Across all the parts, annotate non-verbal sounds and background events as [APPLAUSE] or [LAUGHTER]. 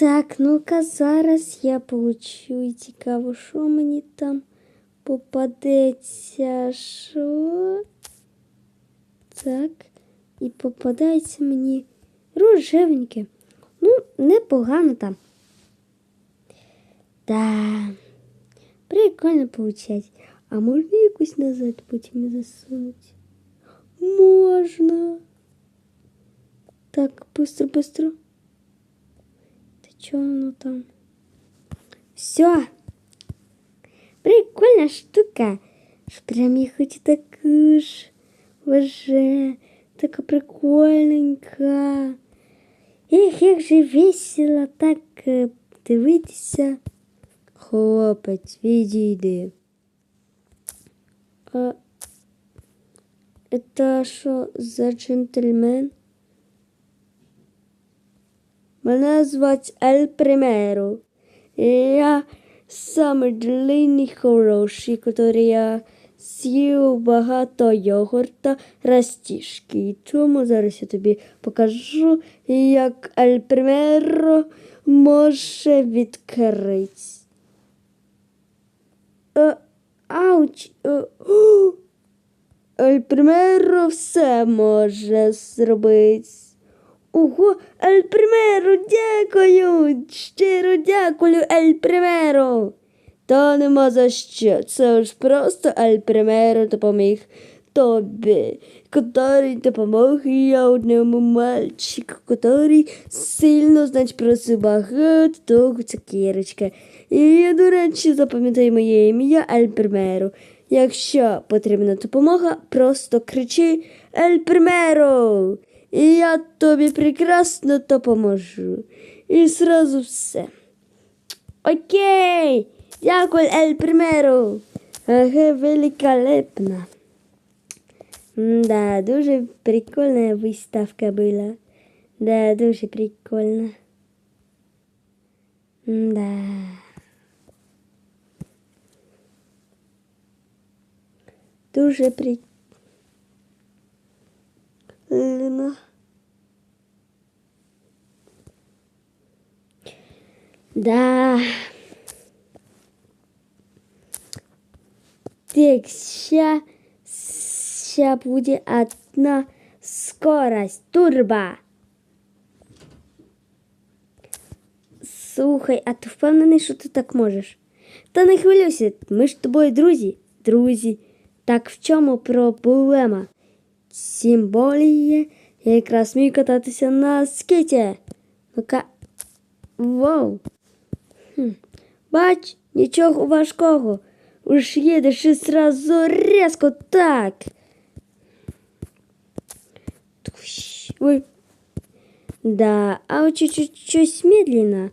Так, ну-ка зараз я получу і цікаво, що мені там попадеться. Що? Так. І попадається мені рожевеньке. Ну, непогано там. Да. Прикольно получать. А можна якусь назад потім засунути? Можна. Так, быстро, быстро. Та чого воно там? Все. Прикольна штука. Прям я хочу таку ж. Уже. Така прикольненька. Ех, як же весело так е, дивитися. Хлопець, відійди. А это що за джентльмен? Мене звать Ель Примеро. Я самий длинний хороший, який я з'їв багато йогурта растішки. Тому зараз я тобі покажу, як Ель Примеро може відкрити. Е, Ауч. Е! [GASPS] Ель Примеро все може зробити. Ого, Ель Примеро, дякую! Щиро дякую, Ель Примеро. Та нема за що. Це ж просто Ель Примеро допоміг тобі, котрий допомог я одному мальчику, котрий сильно, значить, просив багато того цукерочка. І я, до речі, запам'ятай моє ім'я Ель Примеро. Якщо потрібна допомога, просто кричи Ель Примеро. І я тобі прекрасно допоможу. І зразу все. Окей. Дякую, Ель Примеро. Ага, великолепно. Да, дуже прикольна виставка була. Да, дуже прикольна. Да. Дуже прикольно. Да. Так, ща, ща буде одна скорость. Турбо. Слухай, а ти впевнений, що ти так можеш? Та не хвилюйся, ми ж з тобою друзі. Друзі. Так в чому проблема? Тим более, я якраз вмію кататися на скейті. Ну-ка. Вау. Хм. Бач, нічого важкого. Уж їдеш і сразу різко так. Тущ. Ой. Да, а вот чуть-чуть чуть медленно,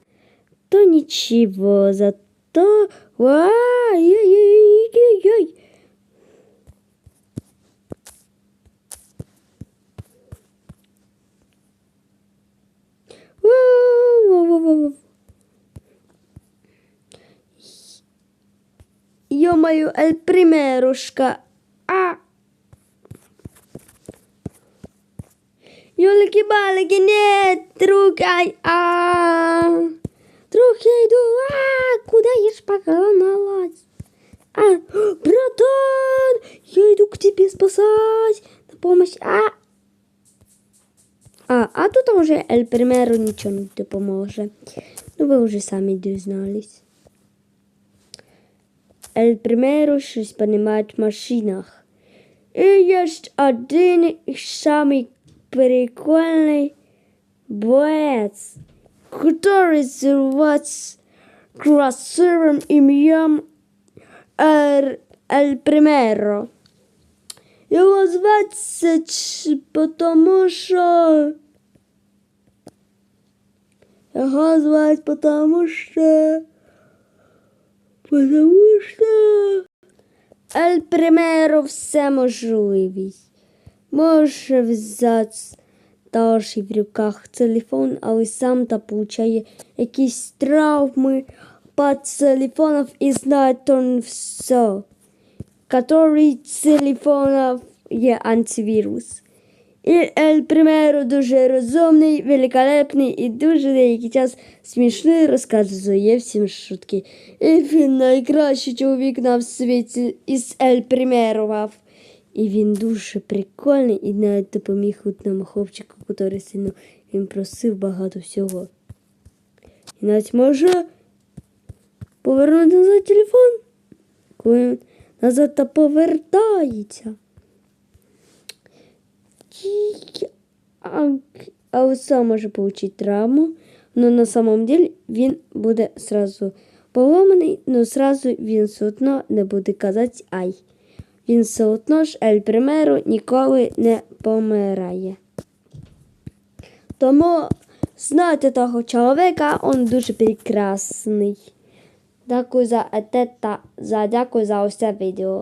то ничего, зато... Ай-яй-яй-яй-яй. Ё-моё, el primerушка. А! Ёлки-балки, нет, друг, ай, а! Друг, я иду, а! Куда я шпаганалась? А, братан, я иду к тебе спасать, на помощь, а! А, а тут уже Ель Примеру нічого не допоможе. Ну, ви вже самі дізнались. Ель Примеру щось понимає в машинах. І є один самий прикольний боец, который зовется красивым ім'ям Ель, Ель Примеро. Його зваться ч- потому що. Його звать потому що. Потому що. Ель Примеро все можливість. Може взяти Даші в руках телефон, але сам та получає якісь травми по телефонов і знає он все. Который телефонов є антивірус. І Ель Примеро дуже розумний, великолепний і дуже деякий час смішний розказує всім шутки. І він найкращий чоловік на світі із Ель Примеро. І він дуже прикольний і навіть допоміг одному хлопчику, який сильно він просив багато всього. І навіть може повернути назад телефон, коли він назад та повертається. А, а може отримати травму, но на самом деле він буде сразу поломаний, но сразу він все одно не буде казати ай. Він все одно ж Ель Примеро ніколи не помирає. Тому знайте того чоловіка, він дуже прекрасний. Дякую за це та за дякую за це відео.